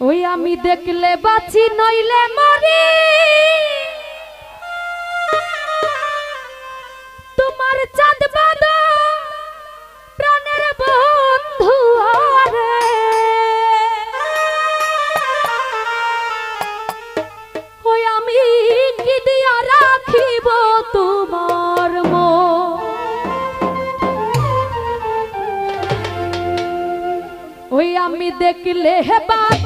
ওই আমি দেখলে বাঁচি, নইলে মরি। তোমার চাঁদ বাঁধা প্রাণের বন্ধু ওই আমি কি দিয়া রাখিব তোমার মন। ওই আমি দেখলে হে বাঁচি